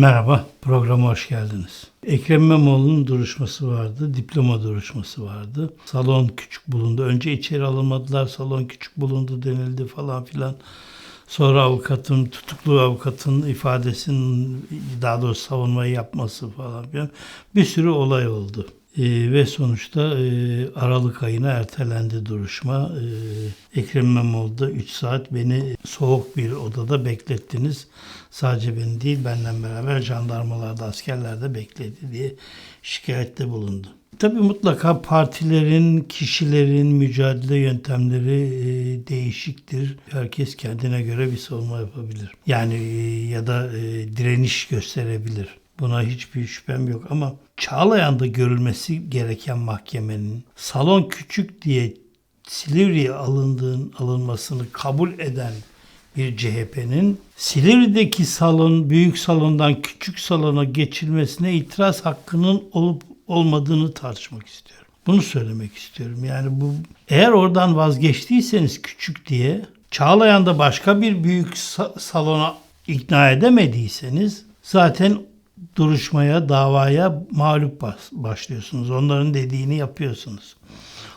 Merhaba, programa hoş geldiniz. Ekrem İmamoğlu'nun duruşması vardı, diploma duruşması vardı. Salon küçük bulundu. Önce içeri alınmadılar, salon küçük bulundu denildi falan filan. Sonra avukatın, tutuklu avukatın ifadesinin, daha doğrusu savunmayı yapması falan filan. Bir sürü olay oldu. Ee, ve sonuçta e, Aralık ayına ertelendi duruşma. Ee, Ekrem İmamoğlu da 3 saat beni soğuk bir odada beklettiniz. Sadece beni değil, benimle beraber jandarmalar da askerler de bekledi diye şikayette bulundu. Tabii mutlaka partilerin, kişilerin mücadele yöntemleri e, değişiktir. Herkes kendine göre bir savunma yapabilir. Yani e, ya da e, direniş gösterebilir. Buna hiçbir şüphem yok ama Çağlayan'da görülmesi gereken mahkemenin salon küçük diye Silivri'ye alındığın alınmasını kabul eden bir CHP'nin Silivri'deki salon büyük salondan küçük salona geçilmesine itiraz hakkının olup olmadığını tartışmak istiyorum. Bunu söylemek istiyorum. Yani bu eğer oradan vazgeçtiyseniz küçük diye Çağlayan'da başka bir büyük sa- salona ikna edemediyseniz zaten duruşmaya, davaya mağlup başlıyorsunuz. Onların dediğini yapıyorsunuz.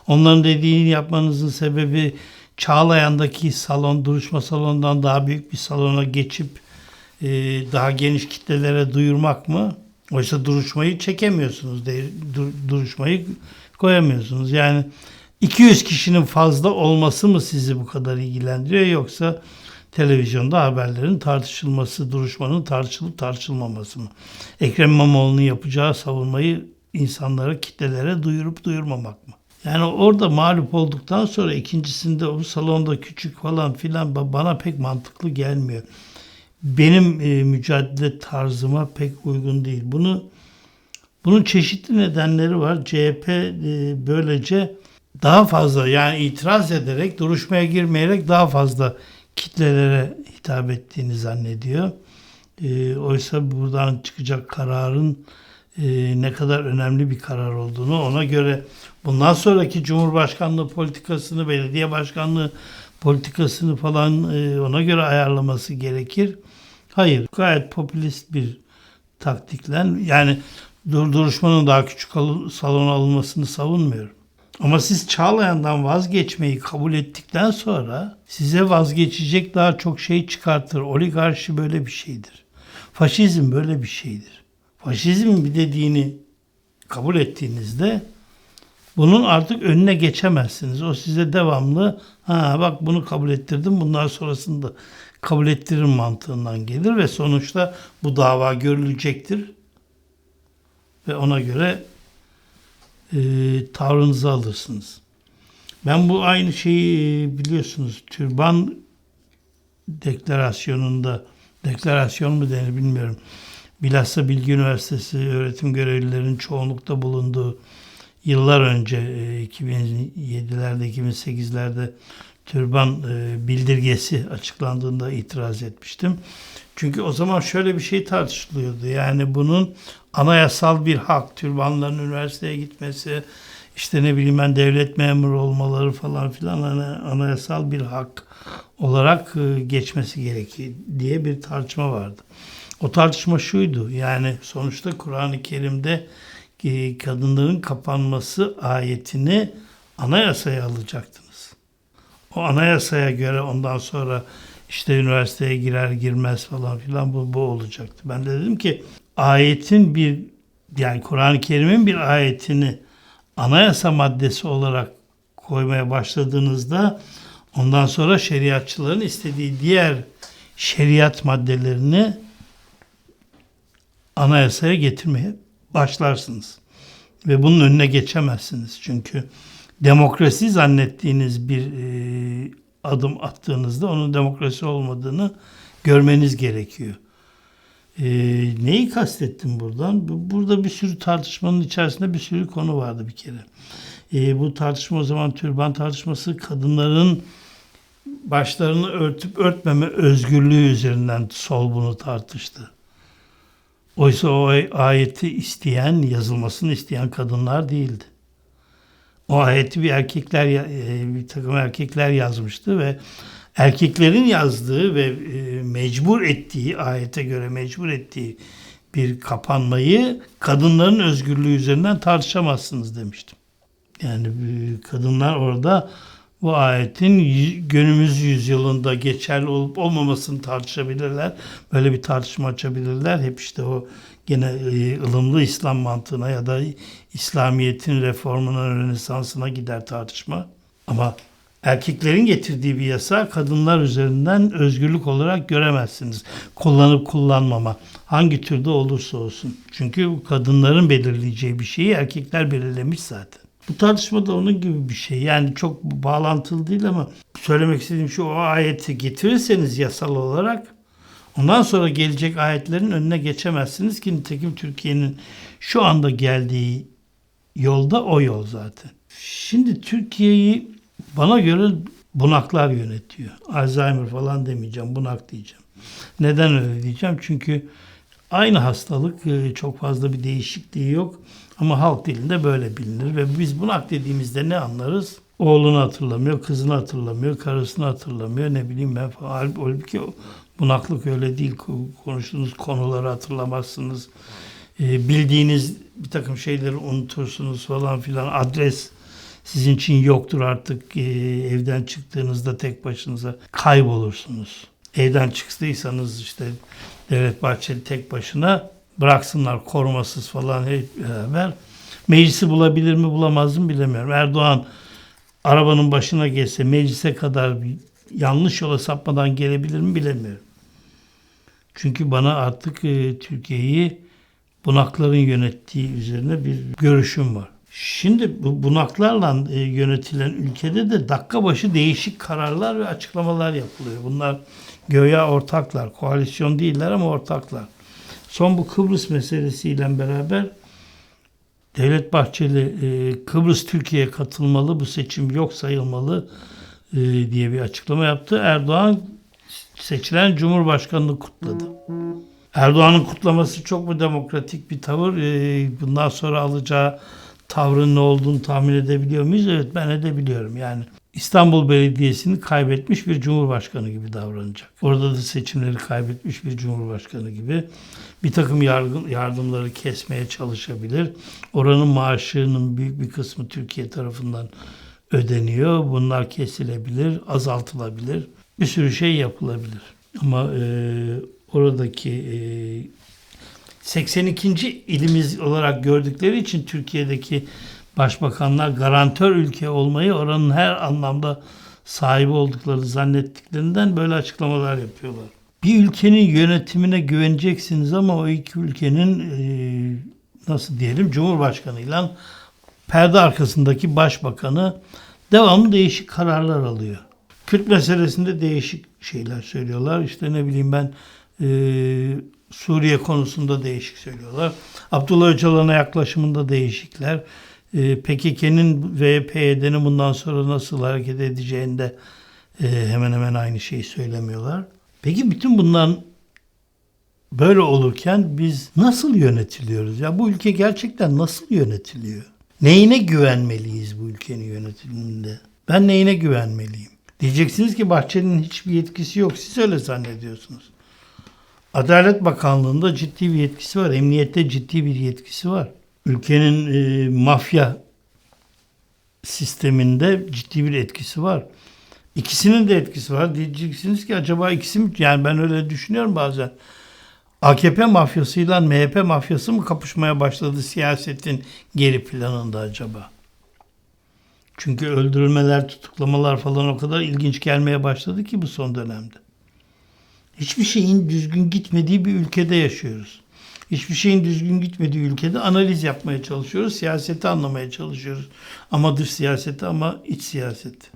Onların dediğini yapmanızın sebebi Çağlayan'daki salon, duruşma salonundan daha büyük bir salona geçip e, daha geniş kitlelere duyurmak mı? Oysa duruşmayı çekemiyorsunuz, de, dur- duruşmayı koyamıyorsunuz. Yani 200 kişinin fazla olması mı sizi bu kadar ilgilendiriyor yoksa televizyonda haberlerin tartışılması, duruşmanın tartışılıp tartışılmaması mı? Ekrem İmamoğlu'nun yapacağı savunmayı insanlara, kitlelere duyurup duyurmamak mı? Yani orada mağlup olduktan sonra ikincisinde o salonda küçük falan filan ba- bana pek mantıklı gelmiyor. Benim e, mücadele tarzıma pek uygun değil. Bunu bunun çeşitli nedenleri var. CHP e, böylece daha fazla yani itiraz ederek, duruşmaya girmeyerek daha fazla kitlelere hitap ettiğini zannediyor. E, oysa buradan çıkacak kararın e, ne kadar önemli bir karar olduğunu ona göre bundan sonraki Cumhurbaşkanlığı politikasını, belediye başkanlığı politikasını falan e, ona göre ayarlaması gerekir. Hayır, gayet popülist bir taktikle yani dur- duruşmanın daha küçük salona alınmasını savunmuyorum. Ama siz Çağlayan'dan vazgeçmeyi kabul ettikten sonra size vazgeçecek daha çok şey çıkartır. Oligarşi böyle bir şeydir. Faşizm böyle bir şeydir. Faşizm bir dediğini kabul ettiğinizde bunun artık önüne geçemezsiniz. O size devamlı ha bak bunu kabul ettirdim bundan sonrasını da kabul ettiririm mantığından gelir ve sonuçta bu dava görülecektir. Ve ona göre e, tavrınızı alırsınız. Ben bu aynı şeyi e, biliyorsunuz türban deklarasyonunda deklarasyon mu denir bilmiyorum. Bilhassa Bilgi Üniversitesi öğretim görevlilerinin çoğunlukta bulunduğu yıllar önce e, 2007'lerde 2008'lerde türban e, bildirgesi açıklandığında itiraz etmiştim. Çünkü o zaman şöyle bir şey tartışılıyordu. Yani bunun anayasal bir hak, türbanların üniversiteye gitmesi, işte ne bileyim ben devlet memuru olmaları falan filan anayasal bir hak olarak e, geçmesi gerekir diye bir tartışma vardı. O tartışma şuydu. Yani sonuçta Kur'an-ı Kerim'de e, kadınların kapanması ayetini anayasaya alacaktınız. O anayasaya göre ondan sonra işte üniversiteye girer girmez falan filan bu, bu olacaktı. Ben de dedim ki ayetin bir yani Kur'an-ı Kerim'in bir ayetini anayasa maddesi olarak koymaya başladığınızda ondan sonra şeriatçıların istediği diğer şeriat maddelerini anayasaya getirmeye başlarsınız. Ve bunun önüne geçemezsiniz. Çünkü demokrasi zannettiğiniz bir e, adım attığınızda onun demokrasi olmadığını görmeniz gerekiyor. E, neyi kastettim buradan? Bu- Burada bir sürü tartışmanın içerisinde bir sürü konu vardı bir kere. E, bu tartışma o zaman türban tartışması kadınların başlarını örtüp örtmeme özgürlüğü üzerinden sol bunu tartıştı. Oysa o ayeti isteyen, yazılmasını isteyen kadınlar değildi. O ayeti bir erkekler e, bir takım erkekler yazmıştı ve erkeklerin yazdığı ve e, mecbur ettiği ayete göre mecbur ettiği bir kapanmayı kadınların özgürlüğü üzerinden tartışamazsınız demiştim. Yani e, kadınlar orada bu ayetin günümüz yüzyılında geçerli olup olmamasını tartışabilirler. Böyle bir tartışma açabilirler. Hep işte o gene e, ılımlı İslam mantığına ya da İslamiyet'in reformuna, rönesansına gider tartışma. Ama erkeklerin getirdiği bir yasa kadınlar üzerinden özgürlük olarak göremezsiniz. Kullanıp kullanmama. Hangi türde olursa olsun. Çünkü kadınların belirleyeceği bir şeyi erkekler belirlemiş zaten. Bu tartışma da onun gibi bir şey. Yani çok bağlantılı değil ama söylemek istediğim şu o ayeti getirirseniz yasal olarak ondan sonra gelecek ayetlerin önüne geçemezsiniz ki nitekim Türkiye'nin şu anda geldiği yolda o yol zaten. Şimdi Türkiye'yi bana göre bunaklar yönetiyor. Alzheimer falan demeyeceğim, bunak diyeceğim. Neden öyle diyeceğim? Çünkü aynı hastalık e, çok fazla bir değişikliği yok. Ama halk dilinde böyle bilinir ve biz bunak dediğimizde ne anlarız? Oğlunu hatırlamıyor, kızını hatırlamıyor, karısını hatırlamıyor, ne bileyim ben falan. Halbuki- bunaklık öyle değil. Ko- Konuştuğunuz konuları hatırlamazsınız. E, bildiğiniz bir takım şeyleri unutursunuz falan filan. Adres sizin için yoktur artık. E, evden çıktığınızda tek başınıza kaybolursunuz. Evden çıktıysanız işte Devlet Bahçeli tek başına bıraksınlar korumasız falan hep beraber. Meclisi bulabilir mi bulamaz mı bilemiyorum. Erdoğan arabanın başına geçse meclise kadar yanlış yola sapmadan gelebilir mi bilemiyorum. Çünkü bana artık e, Türkiye'yi bunakların yönettiği üzerine bir görüşüm var. Şimdi bu bunaklarla e, yönetilen ülkede de dakika başı değişik kararlar ve açıklamalar yapılıyor. Bunlar göya ortaklar, koalisyon değiller ama ortaklar. Son bu Kıbrıs meselesiyle beraber Devlet Bahçeli e, Kıbrıs Türkiye'ye katılmalı, bu seçim yok sayılmalı e, diye bir açıklama yaptı. Erdoğan seçilen Cumhurbaşkanını kutladı. Erdoğan'ın kutlaması çok mu demokratik bir tavır? E, bundan sonra alacağı tavrın ne olduğunu tahmin edebiliyor muyuz? Evet ben edebiliyorum. Yani İstanbul Belediyesi'ni kaybetmiş bir cumhurbaşkanı gibi davranacak. Orada da seçimleri kaybetmiş bir cumhurbaşkanı gibi bir takım yargı- yardımları kesmeye çalışabilir. Oranın maaşının büyük bir kısmı Türkiye tarafından ödeniyor. Bunlar kesilebilir, azaltılabilir. Bir sürü şey yapılabilir. Ama e, oradaki e, 82. ilimiz olarak gördükleri için Türkiye'deki başbakanlar garantör ülke olmayı oranın her anlamda sahibi oldukları zannettiklerinden böyle açıklamalar yapıyorlar. Bir ülkenin yönetimine güveneceksiniz ama o iki ülkenin e, nasıl diyelim Cumhurbaşkanıyla perde arkasındaki başbakanı devamlı değişik kararlar alıyor. Kürt meselesinde değişik şeyler söylüyorlar. İşte ne bileyim ben e, Suriye konusunda değişik söylüyorlar. Abdullah Öcalan'a yaklaşımında değişikler. E, PKK'nın ve PYD'nin bundan sonra nasıl hareket edeceğinde e, hemen hemen aynı şeyi söylemiyorlar. Peki bütün bundan böyle olurken biz nasıl yönetiliyoruz? Ya bu ülke gerçekten nasıl yönetiliyor? Neyine güvenmeliyiz bu ülkenin yönetiminde? Ben neyine güvenmeliyim? Diyeceksiniz ki Bahçeli'nin hiçbir yetkisi yok. Siz öyle zannediyorsunuz. Adalet Bakanlığı'nda ciddi bir yetkisi var. Emniyette ciddi bir yetkisi var. Ülkenin e, mafya sisteminde ciddi bir etkisi var. İkisinin de etkisi var. Diyeceksiniz ki acaba ikisi mi? Yani ben öyle düşünüyorum bazen. AKP mafyasıyla MHP mafyası mı kapışmaya başladı siyasetin geri planında acaba? Çünkü öldürülmeler, tutuklamalar falan o kadar ilginç gelmeye başladı ki bu son dönemde. Hiçbir şeyin düzgün gitmediği bir ülkede yaşıyoruz. Hiçbir şeyin düzgün gitmediği ülkede analiz yapmaya çalışıyoruz. Siyaseti anlamaya çalışıyoruz. Ama dış siyaseti ama iç siyaseti.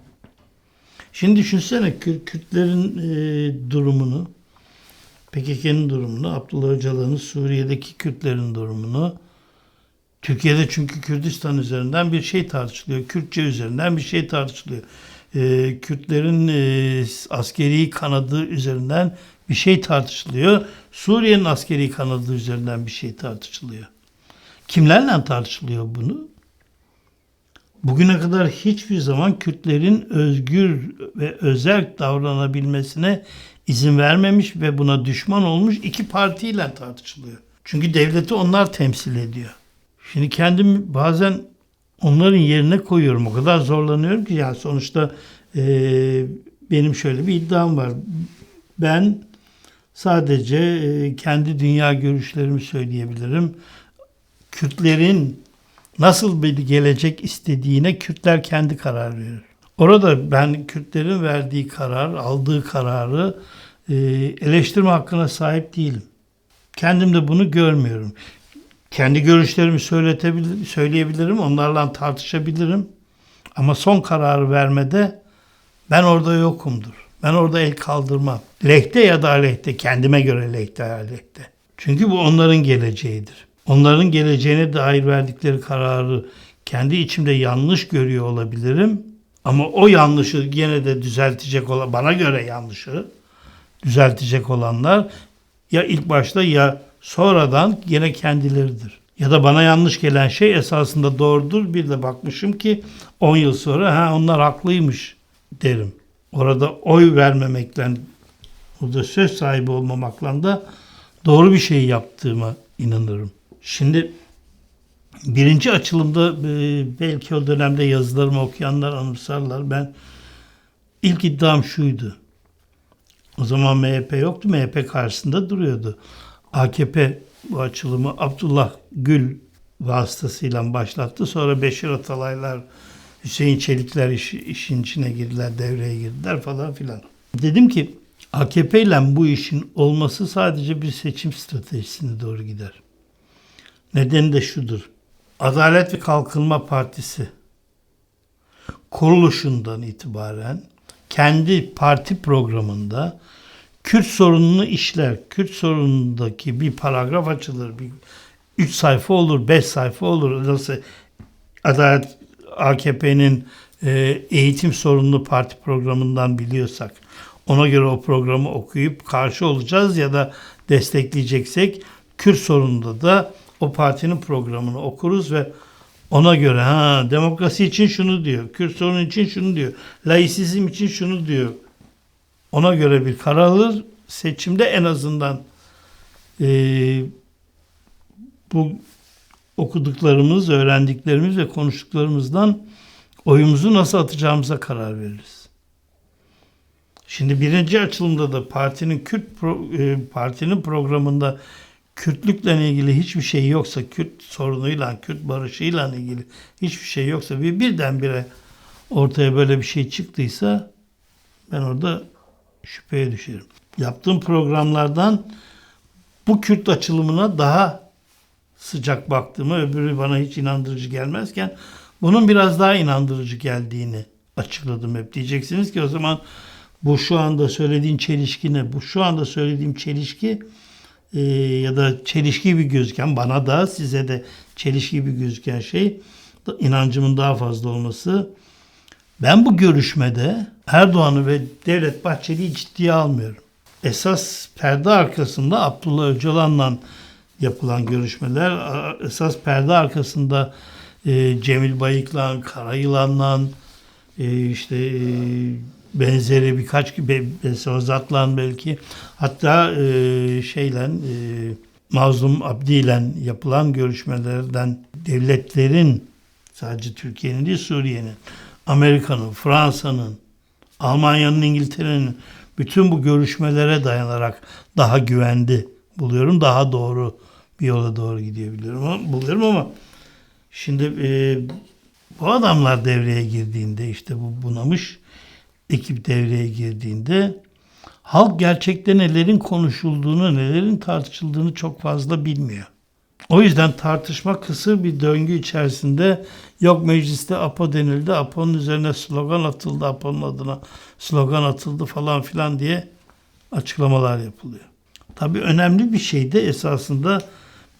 Şimdi düşünsene Kür- Kürtlerin e, durumunu, PKK'nın durumunu, Abdullah Öcalan'ın Suriye'deki Kürtlerin durumunu, Türkiye'de çünkü Kürdistan üzerinden bir şey tartışılıyor. Kürtçe üzerinden bir şey tartışılıyor. Ee, Kürtlerin e, askeri kanadı üzerinden bir şey tartışılıyor. Suriye'nin askeri kanadı üzerinden bir şey tartışılıyor. Kimlerle tartışılıyor bunu? Bugüne kadar hiçbir zaman Kürtlerin özgür ve özel davranabilmesine izin vermemiş ve buna düşman olmuş iki partiyle tartışılıyor. Çünkü devleti onlar temsil ediyor. Şimdi kendim bazen onların yerine koyuyorum. O kadar zorlanıyorum ki ya sonuçta e, benim şöyle bir iddiam var. Ben sadece e, kendi dünya görüşlerimi söyleyebilirim. Kürtlerin nasıl bir gelecek istediğine Kürtler kendi karar verir. Orada ben Kürtlerin verdiği karar, aldığı kararı e, eleştirme hakkına sahip değilim. Kendim de bunu görmüyorum. Kendi görüşlerimi söyletebilir, söyleyebilirim, onlarla tartışabilirim. Ama son kararı vermede ben orada yokumdur. Ben orada el kaldırmam. Lehte ya da aleyhte, kendime göre lehte aleyhte. Çünkü bu onların geleceğidir. Onların geleceğine dair verdikleri kararı kendi içimde yanlış görüyor olabilirim. Ama o yanlışı gene de düzeltecek olan, bana göre yanlışı düzeltecek olanlar ya ilk başta ya sonradan gene kendileridir. Ya da bana yanlış gelen şey esasında doğrudur. Bir de bakmışım ki 10 yıl sonra ha onlar haklıymış derim. Orada oy vermemekle, orada söz sahibi olmamakla da doğru bir şey yaptığıma inanırım. Şimdi birinci açılımda e, belki o dönemde yazılarımı okuyanlar anımsarlar. Ben ilk iddiam şuydu. O zaman MHP yoktu. MHP karşısında duruyordu. AKP bu açılımı Abdullah Gül vasıtasıyla başlattı. Sonra Beşir Atalaylar, Hüseyin Çelikler iş, işin içine girdiler, devreye girdiler falan filan. Dedim ki AKP ile bu işin olması sadece bir seçim stratejisine doğru gider. Nedeni de şudur. Adalet ve Kalkınma Partisi kuruluşundan itibaren kendi parti programında Kürt sorununu işler. Kürt sorunundaki bir paragraf açılır. Bir 3 sayfa olur, 5 sayfa olur. Nasıl Adalet AKP'nin e, eğitim sorunlu parti programından biliyorsak ona göre o programı okuyup karşı olacağız ya da destekleyeceksek Kürt sorununda da o partinin programını okuruz ve ona göre ha demokrasi için şunu diyor, Kürt sorunu için şunu diyor, laisizm için şunu diyor. Ona göre bir karar alır. Seçimde en azından e, bu okuduklarımız, öğrendiklerimiz ve konuştuklarımızdan oyumuzu nasıl atacağımıza karar veririz. Şimdi birinci açılımda da partinin Kürt pro, e, partinin programında Kürtlükle ilgili hiçbir şey yoksa, Kürt sorunuyla, Kürt barışıyla ilgili hiçbir şey yoksa bir birdenbire ortaya böyle bir şey çıktıysa ben orada şüpheye düşerim. Yaptığım programlardan bu Kürt açılımına daha sıcak baktığımı, öbürü bana hiç inandırıcı gelmezken bunun biraz daha inandırıcı geldiğini açıkladım hep. Diyeceksiniz ki o zaman bu şu anda söylediğin çelişki ne? Bu şu anda söylediğim çelişki e, ya da çelişki gibi gözüken bana da size de çelişki gibi gözüken şey inancımın daha fazla olması. Ben bu görüşmede Erdoğan'ı ve Devlet Bahçeli'yi ciddiye almıyorum. Esas perde arkasında Abdullah Öcalan'la yapılan görüşmeler, esas perde arkasında e, Cemil Bayık'la, Karayılan'la, e, işte e, benzeri birkaç gibi Sozat'la belki hatta e, şeyle e, Mazlum Abdi ile yapılan görüşmelerden devletlerin sadece Türkiye'nin değil Suriye'nin, Amerika'nın, Fransa'nın, Almanya'nın, İngiltere'nin bütün bu görüşmelere dayanarak daha güvendi buluyorum. Daha doğru bir yola doğru gidiyor biliyorum ama, buluyorum ama şimdi e, bu adamlar devreye girdiğinde işte bu bunamış ekip devreye girdiğinde halk gerçekten nelerin konuşulduğunu, nelerin tartışıldığını çok fazla bilmiyor. O yüzden tartışma kısır bir döngü içerisinde yok mecliste APO denildi, APO'nun üzerine slogan atıldı, APO'nun adına slogan atıldı falan filan diye açıklamalar yapılıyor. Tabii önemli bir şey de esasında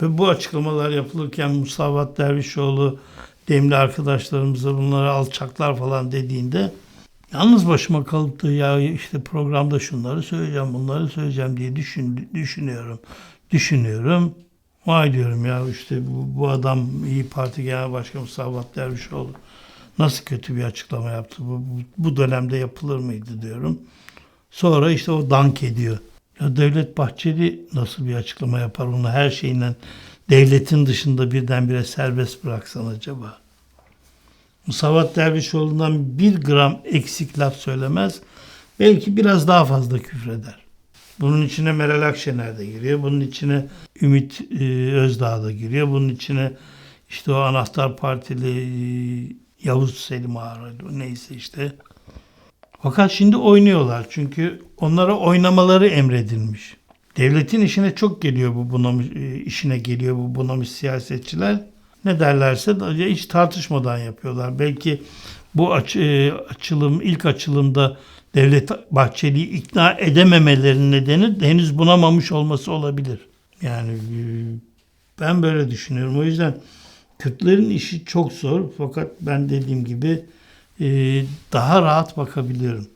ve bu açıklamalar yapılırken Musavat Dervişoğlu demli arkadaşlarımıza bunları alçaklar falan dediğinde yalnız başıma kalıp da ya işte programda şunları söyleyeceğim, bunları söyleyeceğim diye düşün, düşünüyorum. Düşünüyorum. Vay diyorum ya işte bu, bu adam İyi Parti Genel Başkanı Musavat Dervişoğlu nasıl kötü bir açıklama yaptı? Bu, bu, bu dönemde yapılır mıydı diyorum. Sonra işte o dank ediyor. Ya Devlet Bahçeli nasıl bir açıklama yapar onu her şeyinden devletin dışında birdenbire serbest bıraksan acaba? Musavat Dervişoğlu'ndan bir gram eksik laf söylemez. Belki biraz daha fazla küfreder. Bunun içine Meral Akşener de giriyor. Bunun içine Ümit e, Özdağ da giriyor. Bunun içine işte o anahtar partili e, Yavuz Selim Ağar neyse işte. Fakat şimdi oynuyorlar. Çünkü onlara oynamaları emredilmiş. Devletin işine çok geliyor bu bunamış, e, işine geliyor bu bunamış siyasetçiler. Ne derlerse de hiç tartışmadan yapıyorlar. Belki bu aç, açılım ilk açılımda Devlet Bahçeli'yi ikna edememelerinin nedeni henüz bunamamış olması olabilir. Yani e, ben böyle düşünüyorum. O yüzden Kürtlerin işi çok zor fakat ben dediğim gibi e, daha rahat bakabiliyorum.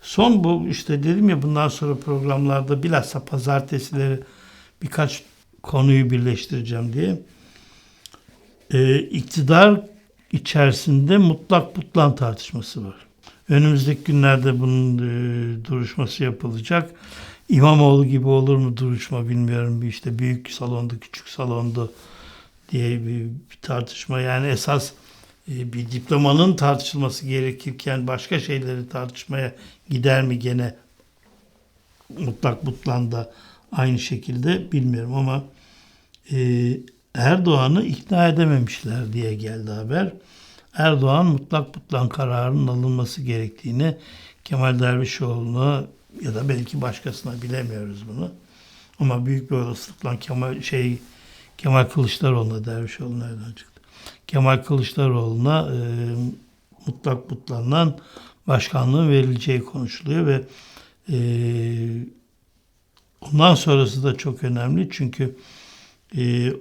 Son bu işte dedim ya bundan sonra programlarda bilhassa pazartesileri birkaç konuyu birleştireceğim diye. E, iktidar içerisinde mutlak butlan tartışması var. Önümüzdeki günlerde bunun e, duruşması yapılacak. İmamoğlu gibi olur mu duruşma bilmiyorum. İşte büyük salonda, küçük salonda diye bir, bir tartışma. Yani esas e, bir diplomanın tartışılması gerekirken başka şeyleri tartışmaya gider mi gene mutlak butlanda aynı şekilde bilmiyorum ama e, Erdoğan'ı ikna edememişler diye geldi haber. Erdoğan mutlak butlan kararının alınması gerektiğini Kemal Dervişoğlu'na ya da belki başkasına bilemiyoruz bunu. Ama büyük bir olasılıkla Kemal şey Kemal Kılıçdaroğlu'na Dervişoğlu nereden çıktı? Kemal Kılıçdaroğlu'na e, mutlak butlandan başkanlığın verileceği konuşuluyor ve e, ondan sonrası da çok önemli çünkü e,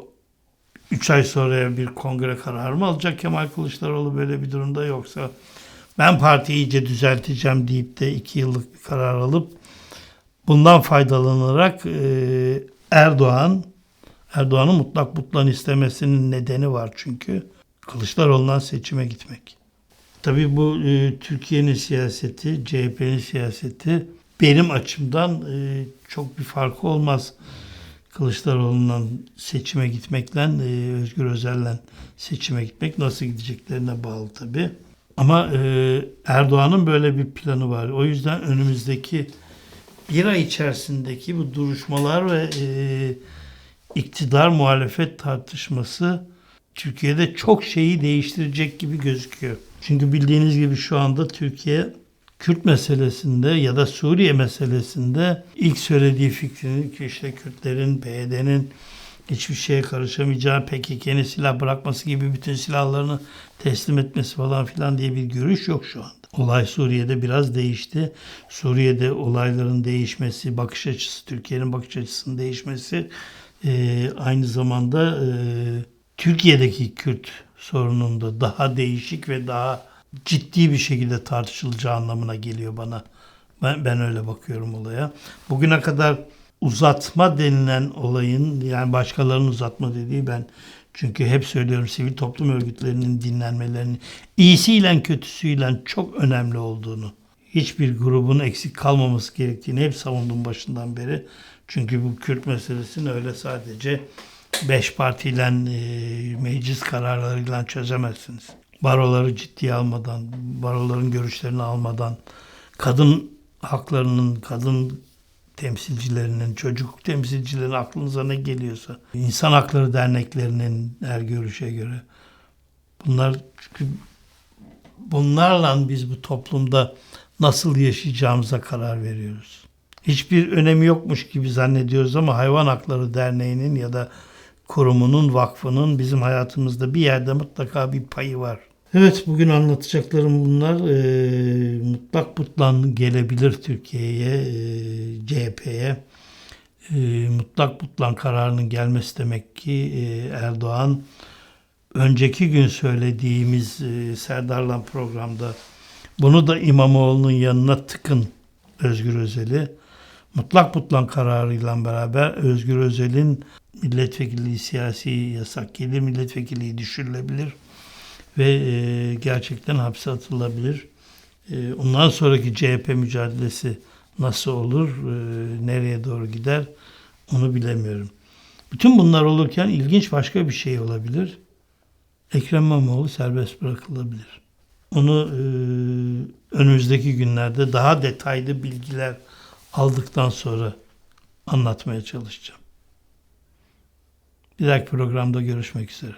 3 ay sonra bir kongre kararı mı alacak Kemal Kılıçdaroğlu böyle bir durumda yoksa ben partiyi iyice düzelteceğim deyip de 2 yıllık bir karar alıp bundan faydalanarak e, Erdoğan Erdoğan'ın mutlak butlan istemesinin nedeni var çünkü Kılıçdaroğlu'ndan seçime gitmek. Tabii bu e, Türkiye'nin siyaseti, CHP'nin siyaseti benim açımdan e, çok bir farkı olmaz. Kılıçdaroğlu'ndan seçime gitmekle e, Özgür Özel'le seçime gitmek nasıl gideceklerine bağlı tabii. Ama e, Erdoğan'ın böyle bir planı var. O yüzden önümüzdeki bir ay içerisindeki bu duruşmalar ve e, iktidar muhalefet tartışması Türkiye'de çok şeyi değiştirecek gibi gözüküyor. Çünkü bildiğiniz gibi şu anda Türkiye Kürt meselesinde ya da Suriye meselesinde ilk söylediği fikrini ki işte Kürtlerin, PYD'nin hiçbir şeye karışamayacağı, PKK'nin silah bırakması gibi bütün silahlarını teslim etmesi falan filan diye bir görüş yok şu anda. Olay Suriye'de biraz değişti. Suriye'de olayların değişmesi, bakış açısı, Türkiye'nin bakış açısının değişmesi e, aynı zamanda e, Türkiye'deki Kürt sorununda daha değişik ve daha ciddi bir şekilde tartışılacağı anlamına geliyor bana. Ben, ben öyle bakıyorum olaya. Bugüne kadar uzatma denilen olayın yani başkalarının uzatma dediği ben çünkü hep söylüyorum sivil toplum örgütlerinin dinlenmelerinin iyisiyle kötüsüyle çok önemli olduğunu, hiçbir grubun eksik kalmaması gerektiğini hep savundum başından beri. Çünkü bu Kürt meselesini öyle sadece beş partiyle e, meclis kararlarıyla çözemezsiniz. Baroları ciddiye almadan, baroların görüşlerini almadan, kadın haklarının, kadın temsilcilerinin, çocuk temsilcilerinin aklınıza ne geliyorsa, insan hakları derneklerinin her görüşe göre bunlar çünkü bunlarla biz bu toplumda nasıl yaşayacağımıza karar veriyoruz. Hiçbir önemi yokmuş gibi zannediyoruz ama Hayvan Hakları Derneği'nin ya da kurumunun, vakfının bizim hayatımızda bir yerde mutlaka bir payı var. Evet bugün anlatacaklarım bunlar. E, mutlak butlan gelebilir Türkiye'ye, e, CHP'ye. E, mutlak butlan kararının gelmesi demek ki e, Erdoğan önceki gün söylediğimiz e, Serdar'la programda bunu da İmamoğlu'nun yanına tıkın Özgür Özel'i. Mutlak butlan kararıyla beraber Özgür Özel'in milletvekilliği siyasi yasak gelir, milletvekilliği düşürülebilir ve e, gerçekten hapse atılabilir. E, ondan sonraki CHP mücadelesi nasıl olur, e, nereye doğru gider onu bilemiyorum. Bütün bunlar olurken ilginç başka bir şey olabilir. Ekrem İmamoğlu serbest bırakılabilir. Onu e, önümüzdeki günlerde daha detaylı bilgiler aldıktan sonra anlatmaya çalışacağım. Bir dahaki programda görüşmek üzere.